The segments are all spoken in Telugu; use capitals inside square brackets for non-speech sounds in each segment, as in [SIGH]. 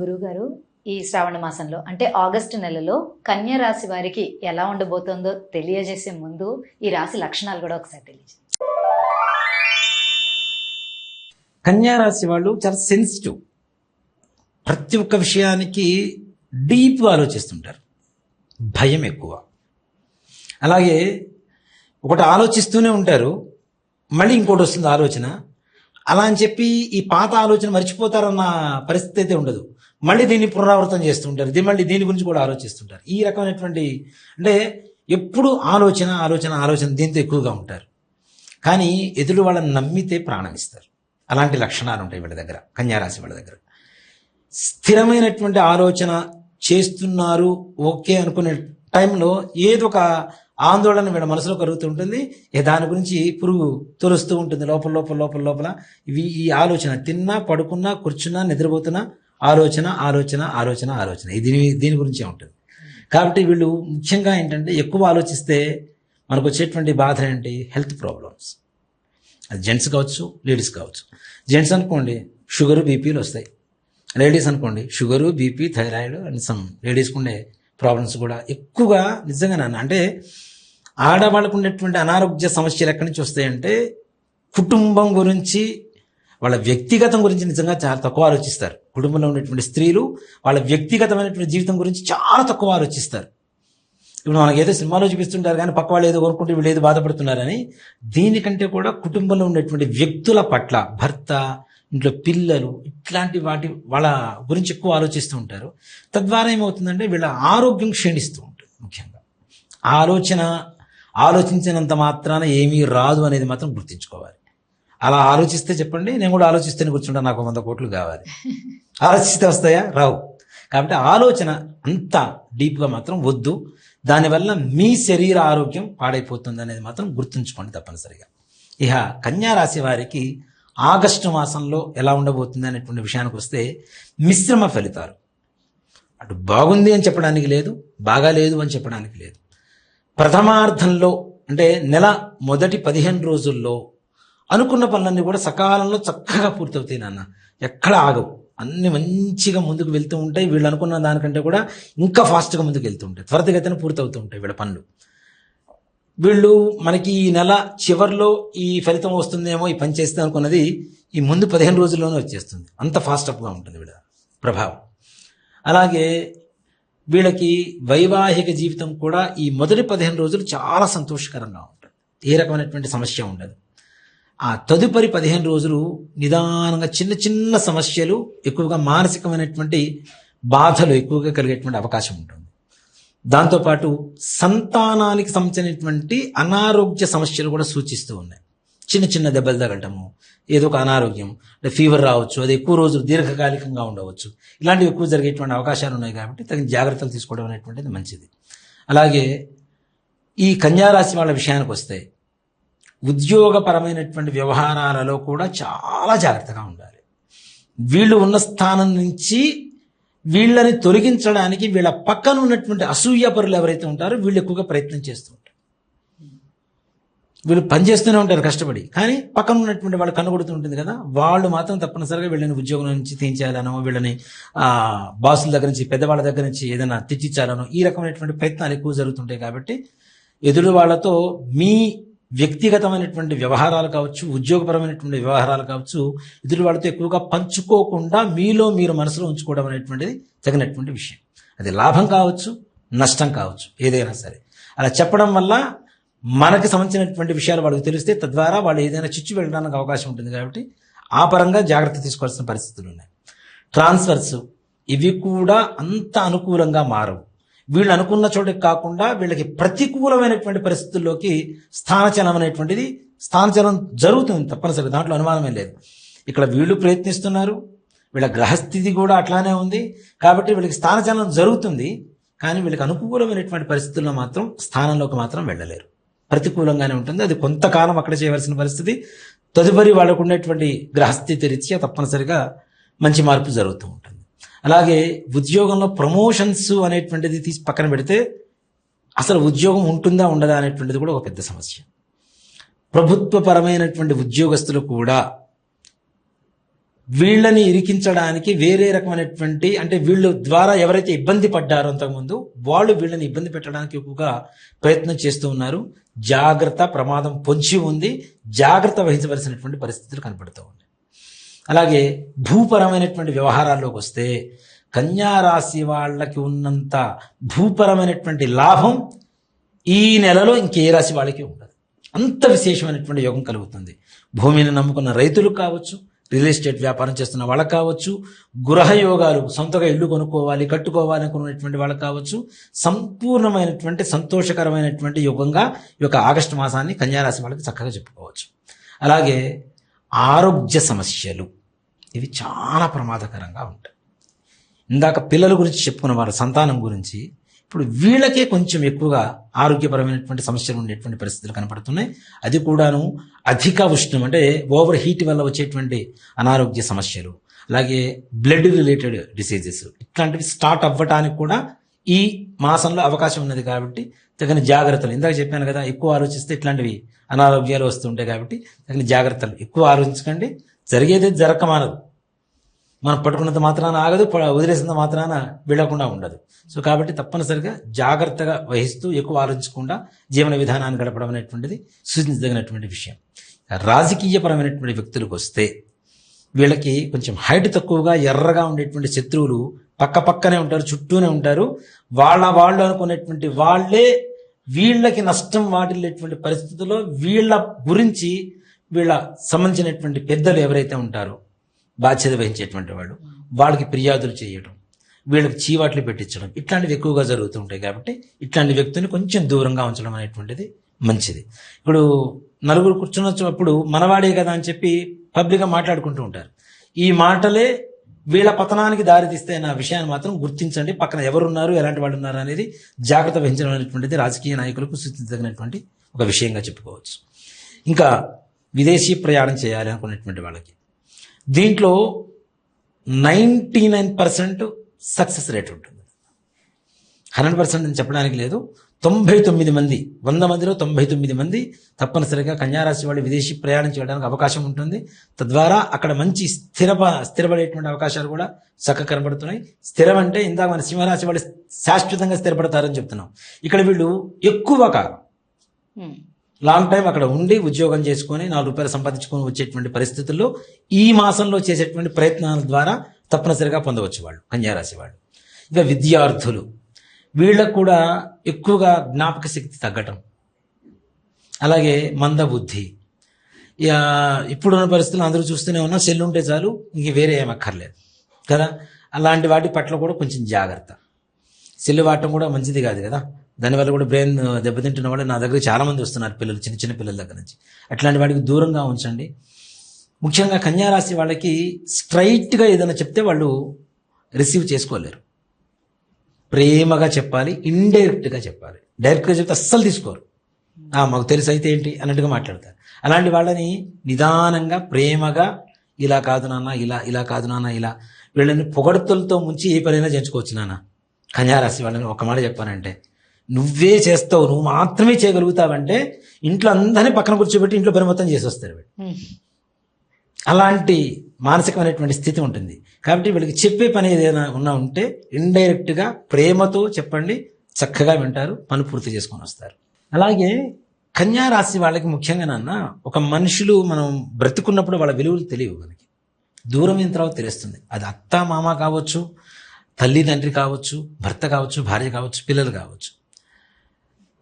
గురుగారు ఈ శ్రావణ మాసంలో అంటే ఆగస్టు నెలలో కన్య రాశి వారికి ఎలా ఉండబోతోందో తెలియజేసే ముందు ఈ రాశి లక్షణాలు కూడా ఒకసారి తెలియజేయండి. కన్యా రాశి వాళ్ళు చాలా సెన్సిటివ్ ప్రతి ఒక్క విషయానికి డీప్గా ఆలోచిస్తుంటారు. భయం ఎక్కువ. అలాగే ఒకటి ఆలోచిస్తూనే ఉంటారు మళ్ళీ ఇంకోటి వస్తుంది ఆలోచన. అలా అని చెప్పి ఈ పాత ఆలోచన మర్చిపోతారన్న పరిస్థితి అయితే ఉండదు. మళ్ళీ దీన్ని పునరావృతం చేస్తుంటారు. దీని మళ్ళీ దీని గురించి కూడా ఆలోచిస్తుంటారు. ఈ రకమైనటువంటి అంటే ఎప్పుడు ఆలోచన ఆలోచన ఆలోచన దీంతో ఎక్కువగా ఉంటారు. కానీ ఎదురు వాళ్ళని నమ్మితే ప్రాణం ఇస్తారు అలాంటి లక్షణాలు ఉంటాయి వీళ్ళ దగ్గర కన్యారాశి వాళ్ళ దగ్గర. స్థిరమైనటువంటి ఆలోచన చేస్తున్నారు ఓకే అనుకునే టైంలో ఏదో ఒక ఆందోళన వీళ్ళ మనసులో కలుగుతూ ఉంటుంది. దాని గురించి పురుగు తొలుస్తూ ఉంటుంది లోపల లోపల లోపల లోపల. ఇవి ఈ ఆలోచన తిన్నా పడుకున్నా కూర్చున్నా నిద్రపోతున్నా ఆలోచన ఆలోచన ఆలోచన ఆలోచన. ఇది దీని దీని గురించే ఉంటుంది. కాబట్టి వీళ్ళు ముఖ్యంగా ఏంటంటే ఎక్కువ ఆలోచిస్తే మనకు వచ్చేటువంటి బాధ ఏంటి? Health problems. అది జెంట్స్ కావచ్చు లేడీస్ కావచ్చు. జెంట్స్ అనుకోండి షుగరు బీపీలు వస్తాయి. లేడీస్ అనుకోండి sugar BP thyroid and some లేడీస్కి ఉండే ప్రాబ్లమ్స్ కూడా ఎక్కువగా నిజంగా నన్ను అంటే ఆడవాళ్ళకు ఉండేటువంటి అనారోగ్య సమస్యలు ఎక్కడి నుంచి వస్తాయంటే కుటుంబం గురించి వాళ్ళ వ్యక్తిగతం గురించి నిజంగా చాలా తక్కువ ఆలోచిస్తారు. కుటుంబంలో ఉన్నటువంటి స్త్రీలు వాళ్ళ వ్యక్తిగతమైనటువంటి జీవితం గురించి చాలా తక్కువ ఆలోచిస్తారు. ఇప్పుడు మనకి ఏదో సినిమాలో చూపిస్తుంటారు కానీ పక్క వాళ్ళు ఏదో కోరుకుంటే వీళ్ళు ఏదో బాధపడుతున్నారని దీనికంటే కూడా కుటుంబంలో ఉన్నటువంటి వ్యక్తుల పట్ల భర్త ఇంట్లో పిల్లలు ఇట్లాంటి వాటి వాళ్ళ గురించి ఎక్కువ ఆలోచిస్తూ ఉంటారు. తద్వారా ఏమవుతుందంటే వీళ్ళ ఆరోగ్యం క్షీణిస్తూ ఉంటుంది ముఖ్యంగా. ఆలోచన ఆలోచించినంత మాత్రాన ఏమీ రాదు అనేది మాత్రం గుర్తించుకోవాలి. అలా ఆలోచిస్తే చెప్పండి నేను కూడా ఆలోచిస్తేనే కూర్చుంటా నాకు వంద కోట్లు కావాలి. [LAUGHS] ఆలోచిస్తే వస్తాయా? రావు. కాబట్టి ఆలోచన అంత డీప్గా మాత్రం వద్దు. దానివల్ల మీ శరీర ఆరోగ్యం పాడైపోతుంది అనేది మాత్రం గుర్తుంచుకోండి తప్పనిసరిగా. ఇక కన్యా రాశి వారికి ఆగస్టు మాసంలో ఎలా ఉండబోతుంది అనేటువంటి విషయానికి వస్తే మిశ్రమ ఫలితాలు. అటు బాగుంది అని చెప్పడానికి లేదు బాగా లేదు అని చెప్పడానికి లేదు. ప్రథమార్థంలో అంటే నెల మొదటి పదిహేను రోజుల్లో అనుకున్న పనులన్నీ కూడా సకాలంలో చక్కగా పూర్తవుతాయి నాన్న. ఎక్కడ ఆగవు. అన్ని మంచిగా ముందుకు వెళ్తూ ఉంటాయి. వీళ్ళు అనుకున్న దానికంటే కూడా ఇంకా ఫాస్ట్గా ముందుకు వెళ్తూ ఉంటాయి. త్వరితగతిన పూర్తవుతూ ఉంటాయి వీళ్ళ పనులు. వీళ్ళు మనకి ఈ నెల చివర్లో ఈ ఫలితం వస్తుందేమో ఈ పని చేస్తే అనుకున్నది ఈ ముందు పదిహేను రోజుల్లోనే వచ్చేస్తుంది. అంత ఫాస్ట్ అప్గా ఉంటుంది వీళ్ళ ప్రభావం. అలాగే వీళ్ళకి వైవాహిక జీవితం కూడా ఈ మొదటి పదిహేను రోజులు చాలా సంతోషకరంగా ఉంటుంది. ఏ రకమైనటువంటి సమస్య ఉండదు. ఆ తదుపరి పదిహేను రోజులు నిదానంగా చిన్న చిన్న సమస్యలు ఎక్కువగా మానసికమైనటువంటి బాధలు ఎక్కువగా కలిగేటువంటి అవకాశం ఉంటుంది. దాంతోపాటు సంతానానికి సంబంధించినటువంటి అనారోగ్య సమస్యలు కూడా సూచిస్తూ ఉన్నాయి. చిన్న చిన్న దెబ్బలు తగలటము ఏదో ఒక అనారోగ్యం అంటే ఫీవర్ రావచ్చు అది ఎక్కువ రోజులు దీర్ఘకాలికంగా ఉండవచ్చు. ఇలాంటివి ఎక్కువ జరిగేటువంటి అవకాశాలు ఉన్నాయి కాబట్టి తగిన జాగ్రత్తలు తీసుకోవడం అనేటువంటిది మంచిది. అలాగే ఈ కన్యారాశి వాళ్ళ విషయానికి వస్తే ఉద్యోగపరమైనటువంటి వ్యవహారాలలో కూడా చాలా జాగ్రత్తగా ఉండాలి. వీళ్ళు ఉన్న స్థానం నుంచి వీళ్ళని తొలగించడానికి వీళ్ళ పక్కన ఉన్నటువంటి అసూయ పరులు ఎవరైతే ఉంటారో వీళ్ళు ఎక్కువగా ప్రయత్నం చేస్తూ ఉంటారు. వీళ్ళు పనిచేస్తూనే ఉంటారు కష్టపడి. కానీ పక్కన ఉన్నటువంటి వాళ్ళు కనబడుతూ ఉంటుంది కదా వాళ్ళు మాత్రం తప్పనిసరిగా వీళ్ళని ఉద్యోగం నుంచి తీయించాలనో వీళ్ళని బాసుల దగ్గర నుంచి పెద్దవాళ్ళ దగ్గర నుంచి ఏదైనా తెచ్చిచ్చాలనో ఈ రకమైనటువంటి ప్రయత్నాలు ఎక్కువ జరుగుతుంటాయి కాబట్టి ఎదురు వాళ్ళతో మీ వ్యక్తిగతమైనటువంటి వ్యవహారాలు కావచ్చు ఉద్యోగపరమైనటువంటి వ్యవహారాలు కావచ్చు ఇతరులు వాళ్ళతో ఎక్కువగా పంచుకోకుండా మీలో మీరు మనసులో ఉంచుకోవడం అనేటువంటిది తగినటువంటి విషయం. అది లాభం కావచ్చు నష్టం కావచ్చు ఏదైనా సరే. అలా చెప్పడం వల్ల మనకి సంబంధించినటువంటి విషయాలు వాళ్ళకి తెలిస్తే తద్వారా వాళ్ళు ఏదైనా చిచ్చు వెళ్ళడానికి అవకాశం ఉంటుంది కాబట్టి ఆ పరంగా జాగ్రత్త తీసుకోవాల్సిన పరిస్థితులు ఉన్నాయి. ట్రాన్స్ఫర్స్ ఇవి కూడా అంత అనుకూలంగా మారవు. వీళ్ళు అనుకున్న చోటకి కాకుండా వీళ్ళకి ప్రతికూలమైనటువంటి పరిస్థితుల్లోకి స్థానచలం అనేటువంటిది స్థానచలం జరుగుతుంది తప్పనిసరి దాంట్లో అనుమానమే లేదు. ఇక్కడ వీళ్ళు ప్రయత్నిస్తున్నారు. వీళ్ళ గ్రహస్థితి కూడా అట్లానే ఉంది. కాబట్టి వీళ్ళకి స్థానచలనం జరుగుతుంది. కానీ వీళ్ళకి అనుకూలమైనటువంటి పరిస్థితుల్లో మాత్రం స్థానంలోకి మాత్రం వెళ్ళలేరు. ప్రతికూలంగానే ఉంటుంది. అది కొంతకాలం అక్కడ చేయవలసిన పరిస్థితి. తదుపరి వాళ్ళకు ఉండేటువంటి గ్రహస్థితి రీత్యా తప్పనిసరిగా మంచి మార్పు జరుగుతూ ఉంటుంది. అలాగే ఉద్యోగంలో ప్రమోషన్స్ అనేటువంటిది తీసి పక్కన పెడితే అసలు ఉద్యోగం ఉంటుందా ఉండదా అనేటువంటిది కూడా ఒక పెద్ద సమస్య. ప్రభుత్వపరమైనటువంటి ఉద్యోగస్తులు కూడా వీళ్ళని ఇరికించడానికి వేరే రకమైనటువంటి అంటే వీళ్ళు ద్వారా ఎవరైతే ఇబ్బంది పడ్డారో అంతకుముందు వాళ్ళు వీళ్ళని ఇబ్బంది పెట్టడానికి ఎక్కువగా ప్రయత్నం చేస్తూ ఉన్నారు. జాగ్రత్త ప్రమాదం పొంచి ఉంది. జాగ్రత్త వహించవలసినటువంటి పరిస్థితులు కనపడుతూ ఉన్నాయి. అలాగే భూపరమైనటువంటి వ్యవహారాల్లోకి వస్తే కన్యారాశి వాళ్ళకి ఉన్నంత భూపరమైనటువంటి లాభం ఈ నెలలో ఇంకే రాశి వాళ్ళకి ఉండదు. అంత విశేషమైనటువంటి యోగం కలుగుతుంది. భూమిని నమ్ముకున్న రైతులు కావచ్చు రియల్ ఎస్టేట్ వ్యాపారం చేస్తున్న వాళ్ళకి కావచ్చు గృహ యోగాలు సొంతగా ఇల్లు కొనుక్కోవాలి కట్టుకోవాలి అనుకున్నటువంటి వాళ్ళకి కావచ్చు సంపూర్ణమైనటువంటి సంతోషకరమైనటువంటి యుగంగా ఈ యొక్క ఆగస్టు మాసాన్ని కన్యారాశి వాళ్ళకి చక్కగా చెప్పుకోవచ్చు. అలాగే ఆరోగ్య సమస్యలు. ఇవి చాలా ప్రమాదకరంగా ఉంటాయి. ఇందాక పిల్లల గురించి చెప్పుకున్న వారు సంతానం గురించి ఇప్పుడు వీళ్ళకే కొంచెం ఎక్కువగా ఆరోగ్యపరమైనటువంటి సమస్యలు ఉండేటువంటి పరిస్థితులు కనపడుతున్నాయి. అది కూడాను అధిక ఉష్ణం అంటే ఓవర్ హీట్ వల్ల వచ్చేటువంటి అనారోగ్య సమస్యలు అలాగే బ్లడ్ రిలేటెడ్ డిసీజెస్. ఇట్లాంటివి స్టార్ట్ అవ్వటానికి కూడా ఈ మాసంలో అవకాశం ఉన్నది కాబట్టి తగిన జాగ్రత్తలు. ఇందాక చెప్పాను కదా ఎక్కువ ఆలోచిస్తే ఇట్లాంటివి అనారోగ్యాలు వస్తుంటాయి కాబట్టి తగిన జాగ్రత్తలు. ఎక్కువ ఆలోచించకండి. జరిగేది జరగమానదు మనం పట్టుకున్నంత మాత్రాన ఆగదు వదిలేసినంత మాత్రాన వీళ్ళకుండా ఉండదు. సో కాబట్టి తప్పనిసరిగా జాగ్రత్తగా వహిస్తూ ఎక్కువ ఆలోచించకుండా జీవన విధానాన్ని గడపడం అనేటువంటిది సూచించదగినటువంటి విషయం. రాజకీయపరమైనటువంటి వ్యక్తులకు వస్తే వీళ్ళకి కొంచెం హైట్ తక్కువగా ఎర్రగా ఉండేటువంటి శత్రువులు పక్క పక్కనే ఉంటారు చుట్టూనే ఉంటారు. వాళ్ళ వాళ్ళు అనుకునేటువంటి వాళ్ళే వీళ్ళకి నష్టం వాటిల్లేటువంటి పరిస్థితుల్లో వీళ్ళ గురించి వీళ్ళ సంబంధించినటువంటి పెద్దలు ఎవరైతే ఉంటారో బాధ్యత వహించేటువంటి వాళ్ళు వాళ్ళకి ఫిర్యాదులు చేయడం వీళ్ళకి చీవాట్లు పెట్టించడం ఇట్లాంటివి ఎక్కువగా జరుగుతుంటాయి కాబట్టి ఇట్లాంటి వ్యక్తుల్ని కొంచెం దూరంగా ఉంచడం అనేటువంటిది మంచిది. ఇప్పుడు నలుగురు కూర్చున్నప్పుడు మనవాడే కదా అని చెప్పి పబ్లిక్గా మాట్లాడుకుంటూ ఉంటారు. ఈ మాటలే వీళ్ళ పతనానికి దారితీస్తే నా విషయాన్ని మాత్రం గుర్తించండి. పక్కన ఎవరున్నారు ఎలాంటి వాళ్ళు ఉన్నారు అనేది జాగ్రత్త వహించడం అనేటువంటిది రాజకీయ నాయకులకు సూచించదగినటువంటి ఒక విషయంగా చెప్పుకోవచ్చు. ఇంకా విదేశీ ప్రయాణం చేయాలి అనుకునేటువంటి వాళ్ళకి. దీంట్లో ninety nine percent success rate ఉంటుంది. హండ్రెడ్ పర్సెంట్ అని చెప్పడానికి లేదు. తొంభై తొమ్మిది మంది వంద మందిలో తొంభై తొమ్మిది మంది తప్పనిసరిగా కన్యారాశి వాళ్ళు విదేశీ ప్రయాణం చేయడానికి అవకాశం ఉంటుంది. తద్వారా అక్కడ మంచి స్థిర స్థిరపడేటువంటి అవకాశాలు కూడా చక్కగా కనబడుతున్నాయి. స్థిరం అంటే ఇందాక మన సింహరాశి వాళ్ళు శాశ్వతంగా స్థిరపడతారని చెప్తున్నాం. ఇక్కడ వీళ్ళు ఎక్కువ కాలం లాంగ్ టైం అక్కడ ఉండి ఉద్యోగం చేసుకొని నాలుగు రూపాయలు సంపాదించుకొని వచ్చేటువంటి పరిస్థితుల్లో ఈ మాసంలో చేసేటువంటి ప్రయత్నాల ద్వారా తప్పనిసరిగా పొందవచ్చు వాళ్ళు కన్యారాశి వాళ్ళు. ఇక విద్యార్థులు వీళ్ళకు కూడా ఎక్కువగా జ్ఞాపక శక్తి తగ్గటం. అలాగే మందబుద్ధి. ఇక ఇప్పుడున్న పరిస్థితులు అందరూ చూస్తూనే ఉన్నా సెల్ ఉంటే చాలు ఇంక వేరే ఏమక్కర్లేదు అక్కర్లేదు. కదా? అలాంటి వాటి పట్ల కూడా కొంచెం జాగ్రత్త. సెల్ వాడటం కూడా మంచిది కాదు కదా? దానివల్ల కూడా బ్రెయిన్ దెబ్బతింటున్న వాళ్ళు నా దగ్గర చాలా మంది వస్తున్నారు పిల్లలు చిన్న చిన్న పిల్లల దగ్గర నుంచి. అట్లాంటి వాడికి దూరంగా ఉంచండి. ముఖ్యంగా కన్యారాశి వాళ్ళకి స్ట్రైట్గా ఏదైనా చెప్తే వాళ్ళు రిసీవ్ చేసుకోలేరు. ప్రేమగా చెప్పాలి ఇండైరెక్ట్గా చెప్పాలి. డైరెక్ట్గా చెప్తే అస్సలు తీసుకోరు. మాకు తెలుసు అయితే ఏంటి అన్నట్టుగా మాట్లాడతారు. అలాంటి వాళ్ళని నిదానంగా ప్రేమగా ఇలా కాదు నాన్న ఇలా ఇలా కాదు నాన్న ఇలా వీళ్ళని పొగడతలతో ముంచి ఏ పనైనా చేయించుకోవచ్చు నాన్న. కన్యారాశి వాళ్ళని ఒక మాట చెప్పానంటే నువ్వే చేస్తావు నువ్వు మాత్రమే చేయగలుగుతావంటే ఇంట్లో అందరినీ పక్కన కూర్చోబెట్టి ఇంట్లో పని మొత్తం చేసి వస్తారు. అలాంటి మానసికమైనటువంటి స్థితి ఉంటుంది. కాబట్టి వీళ్ళకి చెప్పే పని ఏదైనా ఉన్నా ఉంటే ఇండైరెక్ట్గా ప్రేమతో చెప్పండి చక్కగా వింటారు పని పూర్తి చేసుకొని వస్తారు. అలాగే కన్యా రాశి వాళ్ళకి ముఖ్యంగా నాన్న ఒక మనుషులు మనం బ్రతికున్నప్పుడు వాళ్ళ విలువలు తెలియవు మనకి. దూరం అయిన తర్వాత తెలుస్తుంది. అది అత్త మామ కావచ్చు తల్లి తండ్రి కావచ్చు భర్త కావచ్చు భార్య కావచ్చు పిల్లలు కావచ్చు.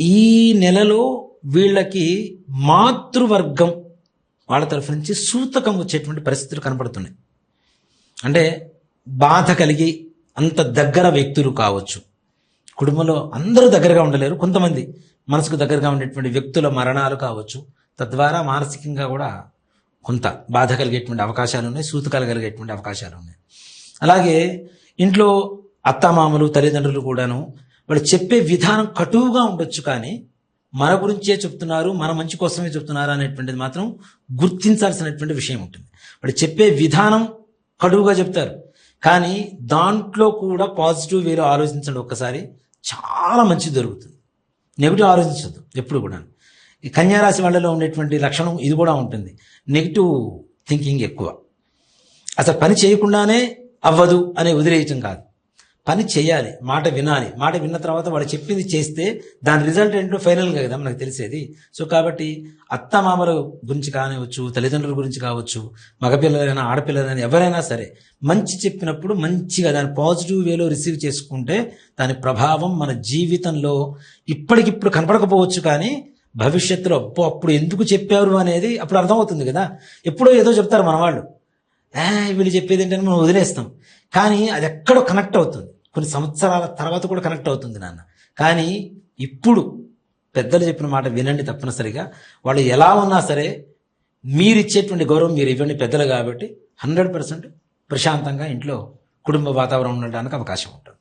ఈ నెలలో వీళ్ళకి మాతృవర్గం వాళ్ళ తరఫు నుంచి సూతకం వచ్చేటువంటి పరిస్థితులు కనపడుతున్నాయి అంటే బాధ కలిగి అంత దగ్గర వ్యక్తులు కావచ్చు. కుటుంబంలో అందరూ దగ్గరగా ఉండలేరు. కొంతమంది మనసుకు దగ్గరగా ఉండేటువంటి వ్యక్తుల మరణాలు కావచ్చు. తద్వారా మానసికంగా కూడా కొంత బాధ కలిగేటువంటి అవకాశాలు ఉన్నాయి. సూతకాలు కలిగేటువంటి అవకాశాలు ఉన్నాయి. అలాగే ఇంట్లో అత్తమామలు తల్లిదండ్రులు కూడాను వాళ్ళు చెప్పే విధానం కటువుగా ఉండొచ్చు కానీ మన గురించే చెప్తున్నారు మన మంచి కోసమే చెప్తున్నారు అనేటువంటిది మాత్రం గుర్తించాల్సినటువంటి విషయం ఉంటుంది. వాళ్ళు చెప్పే విధానం కడువుగా చెప్తారు. కానీ దాంట్లో కూడా పాజిటివ్ వేలో ఆలోచించండి ఒక్కసారి. చాలా మంచి దొరుకుతుంది నెగిటివ్ ఆలోచించదు ఎప్పుడు కూడా ఈ కన్యారాశి వాళ్ళలో ఉండేటువంటి లక్షణం ఇది కూడా ఉంటుంది. నెగిటివ్ థింకింగ్ ఎక్కువ. అసలు పని చేయకుండానే అవ్వదు అనే వదిలేయటం కాదు. పని చేయాలి మాట వినాలి. మాట విన్న తర్వాత వాళ్ళు చెప్పింది చేస్తే దాని రిజల్ట్ ఏంటో ఫైనల్గా కదా మనకు తెలిసేది. సో కాబట్టి అత్త మామల గురించి కానివచ్చు తల్లిదండ్రుల గురించి కావచ్చు మగపిల్లలైనా ఆడపిల్లలైనా ఎవరైనా సరే మంచి చెప్పినప్పుడు మంచిగా దాని పాజిటివ్ వేలో రిసీవ్ చేసుకుంటే దాని ప్రభావం మన జీవితంలో ఇప్పటికిప్పుడు కనపడకపోవచ్చు కానీ భవిష్యత్తులో అబ్బో అప్పుడు ఎందుకు చెప్పారు అనేది అప్పుడు అర్థమవుతుంది కదా. ఎప్పుడో ఏదో చెప్తారు మన వాళ్ళు వీళ్ళు చెప్పేది ఏంటని మనం వదిలేస్తాం. కానీ అది ఎక్కడో కనెక్ట్ అవుతుంది. కొన్ని సంవత్సరాల తర్వాత కూడా కనెక్ట్ అవుతుంది నాన్న. కానీ ఇప్పుడు పెద్దలు చెప్పిన మాట వినండి తప్పనిసరిగా. వాళ్ళు ఎలా ఉన్నా సరే మీరు ఇచ్చేటువంటి గౌరవం మీరు ఇవ్వండి పెద్దలు కాబట్టి హండ్రెడ్ పర్సెంట్ ప్రశాంతంగా ఇంట్లో కుటుంబ వాతావరణం ఉండడానికి అవకాశం ఉంటుంది.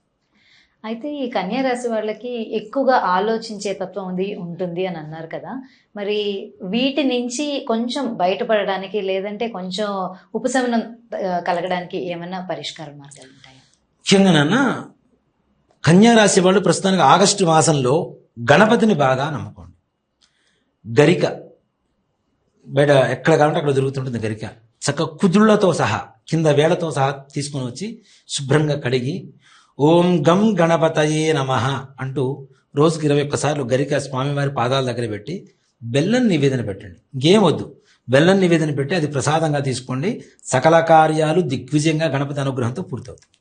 అయితే ఈ కన్యా రాశి వాళ్ళకి ఎక్కువగా ఆలోచించే తత్వం ఉంది ఉంటుంది అని అన్నారు కదా. మరి వీటి నుంచి కొంచెం బయటపడడానికి లేదంటే కొంచెం ఉపశమనం కలగడానికి ఏమైనా పరిష్కార మార్గాలు ఉంటాయి? ముఖ్యంగా నాన్న కన్యా రాశి వాళ్ళు ప్రస్తుతానికి ఆగస్టు మాసంలో గణపతిని బాగా నమ్ముకోండి. గరిక బయట ఎక్కడ కావాలంటే అక్కడ దొరుకుతుంటుంది గరిక. చక్క కుదుళ్ళతో సహా కింద వేళతో సహా తీసుకొని వచ్చి శుభ్రంగా కడిగి ఓం గం గణపతయే నమ అంటూ రోజుకి ఇరవై ఒక్కసార్లు గరిక స్వామివారి పాదాల దగ్గర పెట్టి బెల్లం నివేదన పెట్టండి. ఇంకేమొద్దు. బెల్లం నివేదన పెట్టి అది ప్రసాదంగా తీసుకోండి. సకల కార్యాలు దిగ్విజయంగా గణపతి అనుగ్రహంతో పూర్తవుతాయి.